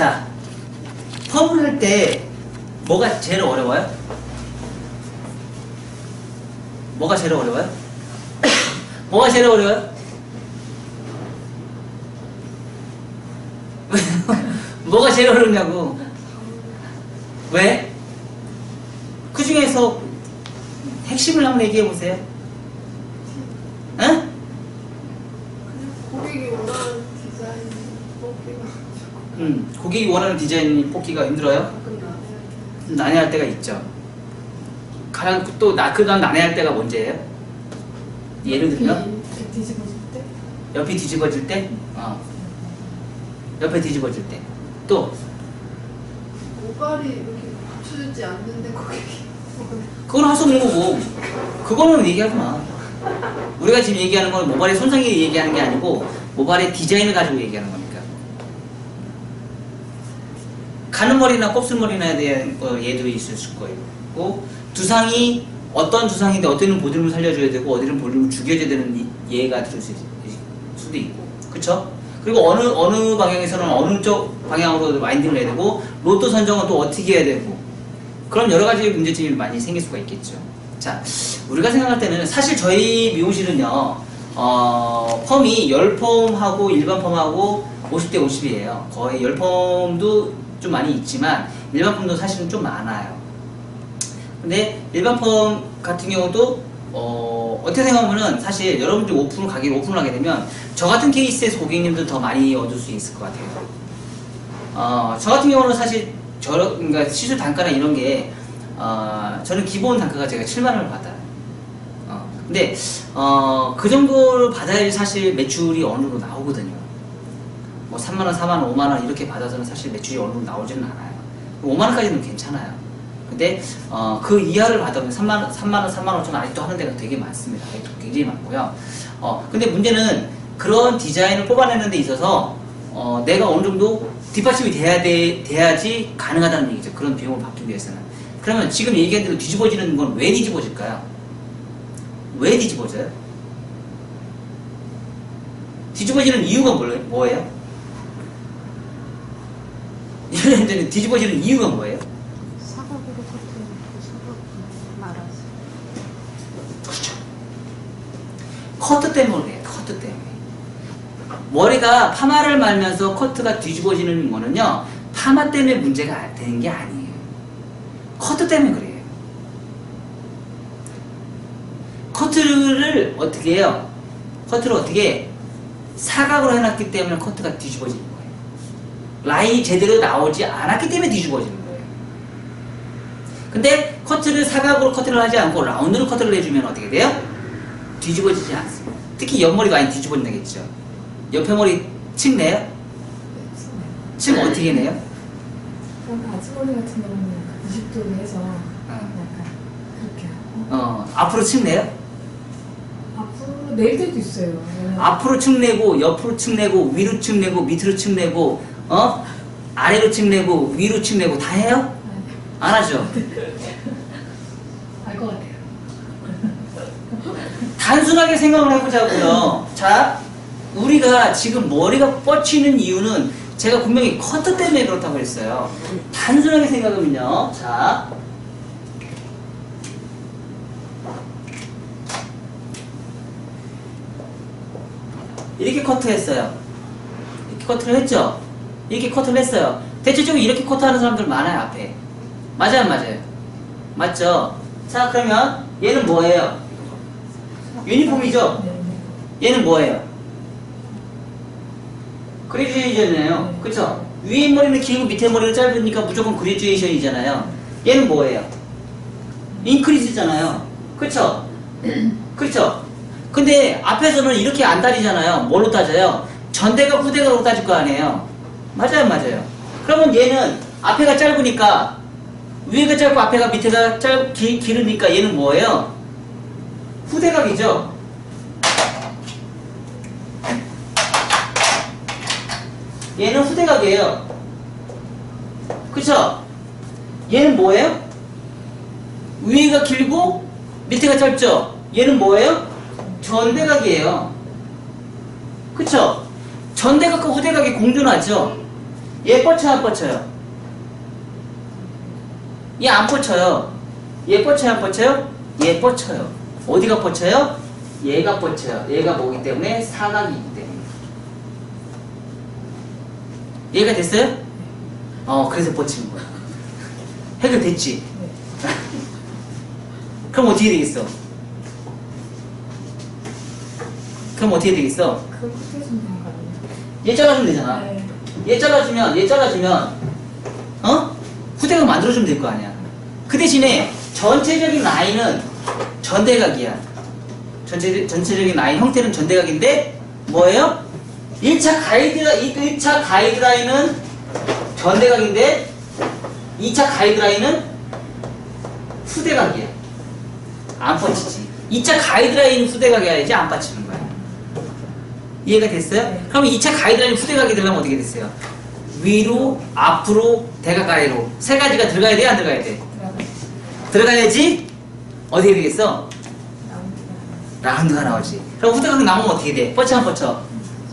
자, 펌을 할 때 뭐가 제일 어려워요? 뭐가 제일 어려워요? 뭐가 제일 어려워요? 뭐가 제일 어렵냐고. 왜? 그 중에서 핵심을 한번 얘기해 보세요. 응? 고객이 원하는 디자인 뽑기가 음, 고객이 원하는 디자인 뽑기가 힘들어요? 나네요. 난해할 때가 있죠. 가장 또 나, 그 다음 난해할 때가 언제예요? 예를 들면 뒤집어질 때? 옆이 뒤집어질 때, 어. 옆에 뒤집어질 때, 또 모발이 이렇게 맞춰지지 않는데 고객이 그건 할수 없는 거고, 그거는 얘기하지 마. 우리가 지금 얘기하는 건 모발의 손상이 얘기하는 게 아니고 모발의 디자인을 가지고 얘기하는 거니까. 가는 머리나 곱슬머리나 대한 거 얘도 있을 거예요. 고 두상이 어떤 두상인데 어디는 보듬을 살려줘야 되고 어디는 보듬을 죽여줘야 되는 이- 예가 들을 수 있- 수도 있고, 그쵸? 그리고 어느 어느 방향에서는 어느 쪽 방향으로 와인딩을 해야 되고 로또 선정은 또 어떻게 해야 되고 그런 여러 가지 문제점이 많이 생길 수가 있겠죠. 자, 우리가 생각할 때는 사실 저희 미용실은요, 어, 펌이 열펌하고 일반 펌하고 50대 50이에요. 거의 열펌도 좀 많이 있지만 일반 펌도 사실은 좀 많아요. 근데 일반 펌 같은 경우도 어, 어떻게 생각하면은 사실 여러분들이 오픈 가게를 오픈을 하게 되면 저 같은 케이스에서 고객님들 더 많이 얻을 수 있을 것 같아요. 어, 저 같은 경우는 사실 저 그러니까 시술 단가나 이런 게 어, 저는 기본 단가가 제가 7만 원을 받아요. 어, 근데 어, 그 정도를 받아야지 사실 매출이 어느 정도 나오거든요. 뭐 3만 원, 4만 원, 5만 원 이렇게 받아서는 사실 매출이 어느 정도 나오지는 않아요. 5만 원까지는 괜찮아요. 근데 어, 그 이하를 받으면 3만 원, 3만 원, 3만 원 아직도 하는 데가 되게 많습니다. 굉장히 많고요. 어, 근데 문제는 그런 디자인을 뽑아내는 데 있어서 어, 내가 어느 정도 뒷받침이 돼야 돼, 돼야지 가능하다는 얘기죠. 그런 비용을 받기 위해서는. 그러면 지금 얘기한 대로 뒤집어지는 건 왜 뒤집어질까요? 왜 뒤집어져요? 뒤집어지는 이유가 뭐예요? 데는 뒤집어지는 이유가 뭐예요? 사각으로 사각으로 말아서 그렇죠. 커트 때문에 그래요. 커트 때문에. 머리가 파마를 말면서 커트가 뒤집어지는 거는요. 파마 때문에 문제가 되는 게 아니에요. 커트 때문에 그래요. 커트를 어떻게 해요? 커트를 어떻게 해? 사각으로 해놨기 때문에 커트가 거예요. 라인이 제대로 나오지 않았기 때문에 뒤집어지는 거예요. 근데 커트를 사각으로 커트를 하지 않고 라운드로 커트를 해주면 어떻게 돼요? 뒤집어지지 않습니다. 특히 옆머리가 많이 뒤집어진다겠죠. 옆에 머리 층 내요? 층 어떻게 내요? 바지머리 같은 경우는 90도로 해서 약간 그렇게 하고 어, 앞으로 층 내요? 앞으로 내일 때도 있어요. 앞으로 층 내고, 옆으로 층 내고, 위로 층 내고, 밑으로 층 내고, 어? 아래로 층 내고, 위로 층 내고 다 해요? 안 하죠? 알 것 같아요. 단순하게 생각을 해보자고요. 자, 우리가 지금 머리가 뻗치는 이유는 제가 분명히 커트 때문에 그렇다고 했어요. 단순하게 생각하면요. 자. 이렇게 커트했어요. 이렇게 커트를 했죠? 이렇게 커트를 했어요. 대체적으로 이렇게 커트하는 사람들 많아요, 앞에. 맞아요, 맞아요. 맞죠? 자, 그러면 얘는 뭐예요? 유니폼이죠? 얘는 뭐예요? 그레듀에이션이에요. 그쵸? 위에 머리는 길고 밑에 머리는 짧으니까 무조건 그레듀에이션이잖아요. 얘는 뭐예요? 인크리즈잖아요. 그쵸? 그쵸? 근데 앞에서는 이렇게 안 따지잖아요. 뭘로 따져요? 전대가 후대가로 따질 거 아니에요. 맞아요, 맞아요. 그러면 얘는 앞에가 짧으니까 위에가 짧고 앞에가 밑에가 짧, 기, 길으니까 얘는 뭐예요? 후대각이죠? 얘는 후대각이에요. 그쵸? 얘는 뭐예요? 위가 길고 밑에가 짧죠? 얘는 뭐예요? 전대각이에요. 그쵸? 전대각과 후대각이 공존하죠? 얘 뻗쳐요 안 뻗쳐요? 얘 안 뻗쳐요 얘 뻗쳐요 안 뻗쳐요? 얘 뻗쳐요 어디가 뻗쳐요? 얘가 뻗쳐요 얘가 뭐기 때문에 사각이기 때문에 얘가 됐어요? 어 그래서 뻗치는 거야 해결됐지? 네. 그럼 어떻게 되겠어? 그럼 어떻게 되겠어? 얘 잘라주면 되잖아 네. 얘 잘라주면 얘 잘라주면 어? 후대각 만들어주면 될 거 아니야. 그 대신에 전체적인 라인은 전대각이야. 전체, 전체적인 라인 형태는 전대각인데 뭐예요? 1차 가이드라 1차 가이드라인은 전대각인데 2차 가이드라인은 후대각이야. 안 뻗치지. 2차 가이드라인 후대각이야지 안 뻗치는 거야 이해가 됐어요? 네. 그럼 2차 가이드라인 후대각이 되려면 어떻게 됐어요? 위로, 앞으로, 대각 아래로 세 가지가 들어가야 돼? 안 들어가야 돼? 들어가. 들어가야지 어떻게 되겠어? 라운드가 나오지 그럼 후대각 나오면 어떻게 돼? 뻗쳐 안 뻗쳐?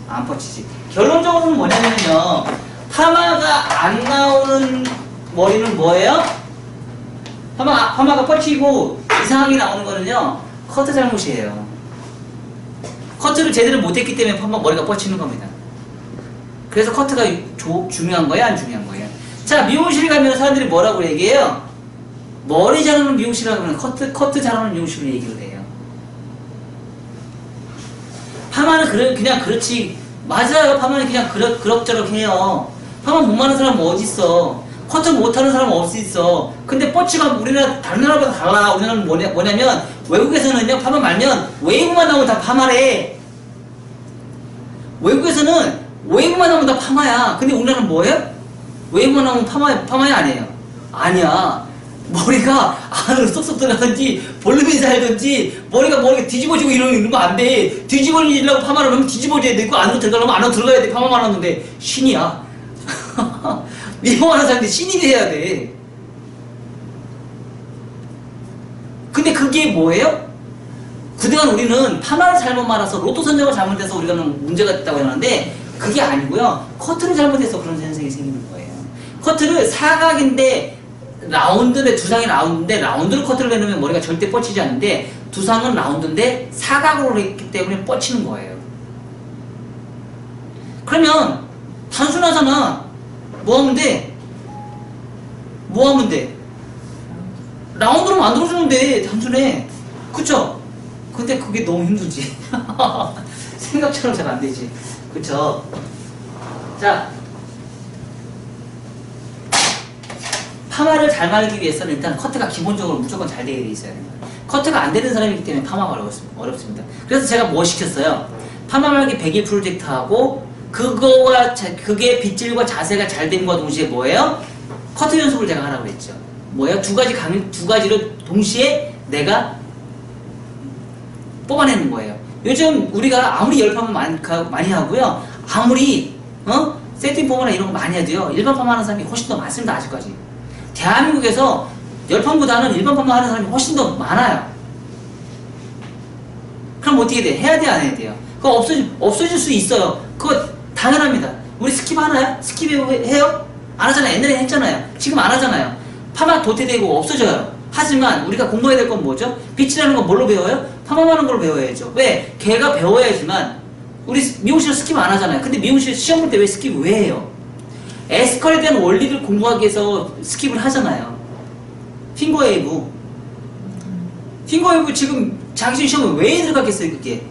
안 뻗치지 결론적으로는 뭐냐면요 파마가 안 나오는 머리는 뭐예요? 파마, 파마가 뻗치고 이상하게 나오는 거는요 커트 잘못이에요 커트를 제대로 못했기 때문에 파마 머리가 뻗치는 겁니다. 그래서 커트가 조- 중요한 거야 안 중요한 거예요? 자 미용실 가면 사람들이 뭐라고 얘기해요? 머리 자르는 미용실이라고 하면 커트, 커트 자르는 미용실로 얘기를 해요. 파마는 그래, 그냥 그렇지. 맞아요. 파마는 그냥 그럭, 그럭저럭 해요. 파마 못 마는 사람은 어딨어? 커트 못하는 사람은 어딨어. 근데 뻗치가 우리나라 다른 나라보다 달라. 우리나라는 뭐냐, 뭐냐면 외국에서는요 파마 말면 웨이브만 나오면 다 파마래 외국에서는 웨이브만 나오면 다 파마야 근데 우리나라는 뭐예요? 웨이브만 나오면 파마, 파마야 아니에요 아니야 머리가 안으로 쏙쏙 들어가든지 볼륨이 살든지 머리가 머리가 뒤집어지고 이러는 거안 돼. 뒤집어지려고 파마를 하면 뒤집어져야 되고 안으로 들어가려면 안으로 들어가야 돼. 파마만 하는데 신이야. 미용하는 사람들이 신이 돼야 돼. 근데 그게 뭐예요? 그동안 우리는 파마를 잘못 말아서 로또 선정을 잘못해서 우리가 문제가 됐다고 하는데 그게 아니고요. 커트를 잘못해서 그런 현상이 생기는 거예요. 커트를 사각인데 라운드인데 두상이 라운드인데 라운드로 커트를 내놓으면 머리가 절대 뻗치지 않는데 두 상은 라운드인데 사각으로 했기 때문에 뻗치는 거예요. 그러면 단순하잖아. 뭐 하면 돼? 뭐 하면 돼? 라운드로 만들어주면 돼. 단순해. 그쵸? 근데 그게 너무 힘들지. 생각처럼 잘 안 되지. 그쵸? 자. 파마를 잘 말기 위해서는 일단 커트가 기본적으로 무조건 잘 되어 있어야 돼요. 커트가 안 되는 사람이기 때문에 파마가 어렵습니다. 그래서 제가 뭐 시켰어요? 파마 말기 100일 프로젝트하고 그거와 자- 그게 빗질과 자세가 잘 됨과 동시에 뭐예요? 커트 연습을 제가 하라고 했죠. 뭐예요? 두 가지 강, 두 가지를 동시에 내가 뽑아내는 거예요. 요즘 우리가 아무리 열파만 많이, 하고요. 아무리 어? 세팅 포마나 이런 거 많이 해도요. 일반 파마 하는 사람이 훨씬 더 많습니다. 아직까지. 대한민국에서 열판보다는 일반 파마 하는 사람이 훨씬 더 많아요. 그럼 어떻게 돼? 해야 돼? 안 해야 돼요? 그거 없어질, 없어질 수 있어요. 그거 당연합니다. 우리 스킵 하나요? 스킵 해- 해요? 안 하잖아요. 옛날에 했잖아요. 지금 안 하잖아요. 파마 도태되고 없어져요. 하지만 우리가 공부해야 될 건 뭐죠? 빛이라는 건 뭘로 배워요? 파마하는 걸로 배워야죠. 왜? 걔가 배워야지만 우리 미용실 스킵 안 하잖아요. 근데 미용실 시험 볼 때 왜 스킵 왜 해요? 에스컬에 대한 원리를 공부하기 위해서 스킵을 하잖아요. 핑거웨이브. 핑거웨이브 지금 장신 시험에 왜 들어가겠어요, 그게?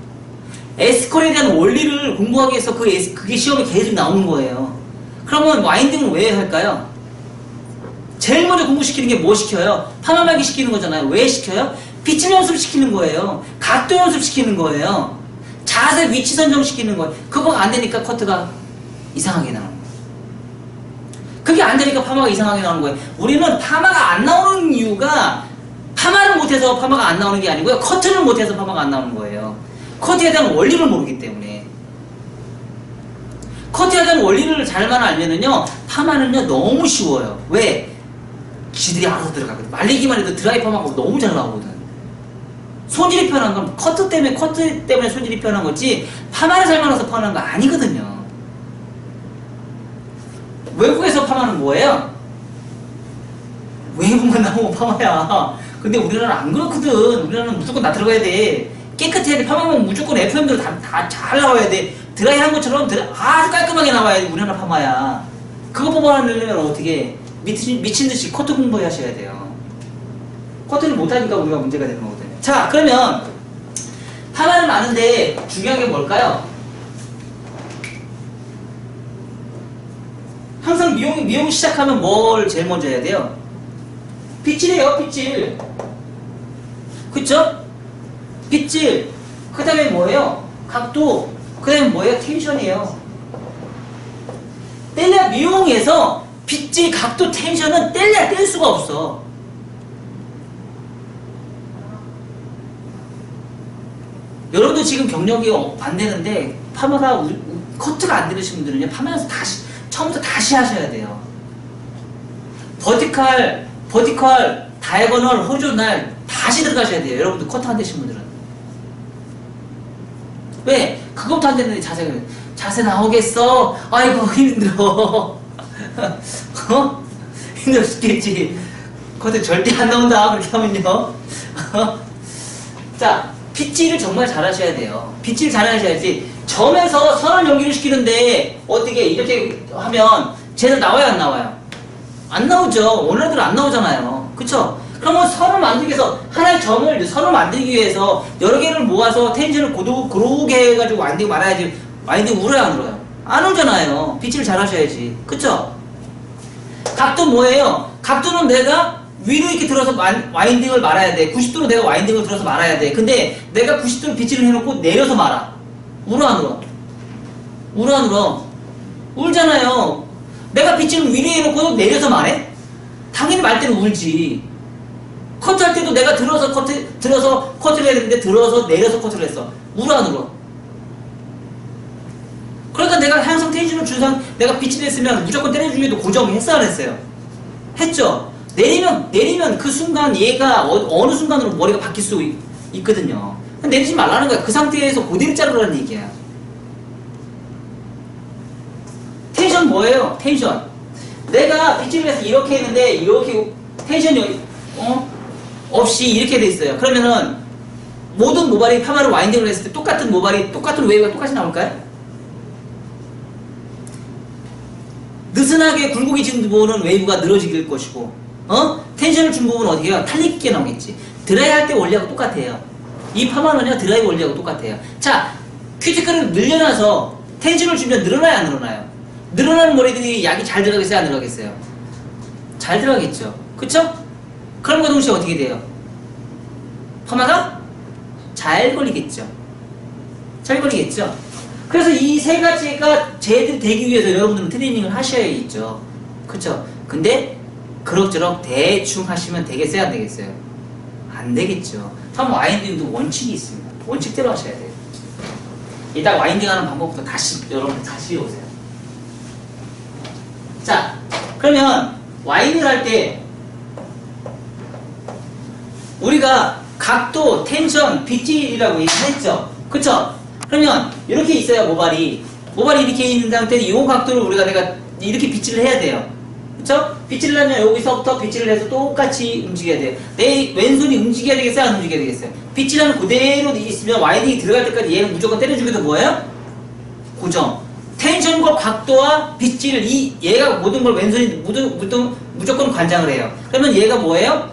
에스컬에 대한 원리를 공부하기 위해서 그 에스- 그게 시험에 계속 나오는 거예요. 그러면 와인딩은 왜 할까요? 제일 먼저 공부시키는 게 뭐 시켜요? 파마말기 시키는 거잖아요. 왜 시켜요? 빛을 연습 시키는 거예요. 각도 연습 시키는 거예요. 자세 위치 선정 시키는 거예요. 그거가 안 되니까 커트가 이상하게 나오는 거예요. 그게 안 되니까 파마가 이상하게 나오는 거예요. 우리는 파마가 안 나오는 이유가 파마를 못해서 파마가 안 나오는 게 아니고요. 커트를 못해서 파마가 안 나오는 거예요. 커트에 대한 원리를 모르기 때문에. 커트에 대한 원리를 잘만 알면은요, 파마는요, 너무 쉬워요. 왜? 지들이 알아서 들어가거든. 말리기만 해도 드라이 파마가 너무 잘 나오거든. 손질이 편한 건 커트 때문에, 커트 때문에 손질이 편한 거지, 파마를 잘 말아서 편한 거 아니거든요. 외국에서 파마는 뭐예요? 외국만 나오면 파마야. 근데 우리나라는 안 그렇거든. 우리나라는 무조건 다 들어가야 돼. 깨끗해야 돼. 파마면 무조건 FM대로 다 잘 나와야 돼. 드라이 한 것처럼 드라, 아주 깔끔하게 나와야 돼. 우리나라 파마야. 그거 뽑아내려면 어떻게 미친, 미친 듯이 커트 공부하셔야 돼요. 커트를 못하니까 우리가 문제가 되는 거거든요. 자, 그러면 파마는 많은데 중요한 게 뭘까요? 항상 미용, 미용 시작하면 뭘 제일 먼저 해야 돼요? 빗질이에요, 빗질. 그쵸? 빗질. 그 다음에 뭐예요? 각도. 그 다음에 뭐예요? 텐션이에요. 뗄래야 미용에서 빗질, 각도, 텐션은 뗄래야 뗄 수가 없어. 여러분도 지금 경력이 어- 안 되는데 파마가 커트가 안 되시는 분들은요 파마에서 다시 처음부터 다시 하셔야 돼요. 버티칼, 버티칼, 다이거널, 호조날 다시 들어가셔야 돼요. 여러분들 커트 안 되신 분들은. 왜? 그것도 안 됐는데 자세가 자세 나오겠어? 아이고 힘들어. 어? 힘들어 죽겠지. 커트 절대 안 나온다 그렇게 하면요. 자, 빗질을 정말 잘하셔야 돼요. 빗질 잘하셔야지. 점에서 선을 연기를 시키는데 어떻게 이렇게 하면 쟤는 나와요 안 나와요? 안 나오죠. 원래대로 안 나오잖아요. 그쵸? 그러면 선을 만들기 위해서 하나의 점을 선을 만들기 위해서 여러 개를 모아서 텐션을 고르게 해가지고 와인딩 말아야지 와인딩 울어요 안 울어요? 안 울잖아요. 빗질 잘하셔야지. 그쵸? 각도 뭐예요? 각도는 내가 위로 이렇게 들어서 와- 와인딩을 말아야 돼. 90도로 내가 와인딩을 들어서 말아야 돼. 근데 내가 90도로 빗질을 해놓고 내려서 말아. 울어 안 울어? 울어 안 울어? 울잖아요. 내가 빗질을 위로 해놓고 내려서 말해? 당연히 말 때는 울지. 커트할 때도 내가 들어서 커트, 들어서 커트를 해야 되는데 들어서 내려서 커트를 했어. 울어 안 울어? 그러니까 내가 항상 텐션을 준상 내가 빛이 됐으면 무조건 때려주기도 고정했어 안 했어요? 했죠? 내리면 내리면 그 순간 얘가 어, 느 순간으로 머리가 바뀔 수 있, 있거든요 내리지 말라는 거야 그 상태에서 그대로 자르라는 얘기야 텐션 뭐예요? 텐션 내가 빗질을 해서 이렇게 했는데 이렇게 텐션이 어? 없이 이렇게 돼 있어요 그러면은 모든 모발이 파마를 와인딩을 했을 때 똑같은 모발이 똑같은 웨이브가 똑같이 나올까요? 느슨하게 굴곡해진 부분은 웨이브가 늘어질 것이고 어? 텐션을 준 부분은 어떻게 해요? 탄력 있게 나오겠지 드라이 할 때 원리하고 똑같아요 이 파마는요 드라이 원리하고 똑같아요 자 큐티클을 늘려놔서 텐션을 주면 늘어나요 안 늘어나요? 늘어나는 머리들이 약이 잘 들어가겠어요 안 들어가겠어요? 잘 들어가겠죠 그쵸? 그럼과 동시에 어떻게 돼요? 파마가 잘 걸리겠죠 잘 걸리겠죠 그래서 이 세 가지가 제대로 되기 위해서 여러분들은 트레이닝을 하셔야겠죠. 그쵸? 근데 그럭저럭 대충 하시면 되겠어요? 안 되겠어요? 안 되겠죠. 다음 와인딩도 원칙이 있습니다. 원칙대로 하셔야 돼요. 이따 와인딩 하는 방법부터 다시 여러분 다시 오세요. 자, 그러면 와인딩 할때 우리가 각도, 텐션, 빗질이라고 얘기했죠. 그쵸? 그러면 이렇게 있어요 모발이 모발이 이렇게 있는 상태에 이 각도를 우리가 내가 이렇게 빗질을 해야 돼요 그쵸? 빗질을 하면 여기서부터 빗질을 해서 똑같이 움직여야 돼요 내 왼손이 움직여야 되겠어요 안 움직여야 되겠어요 빗질하면 그대로 있으면 와이딩이 들어갈 때까지 얘는 무조건 때려주기도 뭐예요? 고정 텐션과 각도와 빗질 이 얘가 모든 걸 왼손이 무조, 무조, 무조건 관장을 해요 그러면 얘가 뭐예요?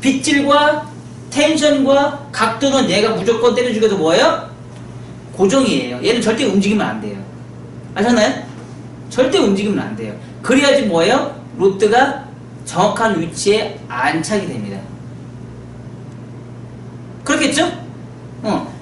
빗질과 텐션과 각도는 얘가 무조건 때려주기도 뭐예요? 고정이에요. 얘는 절대 움직이면 안 돼요. 아셨나요? 절대 움직이면 안 돼요. 그래야지 뭐예요? 로트가 정확한 위치에 안착이 됩니다. 그렇겠죠? 어.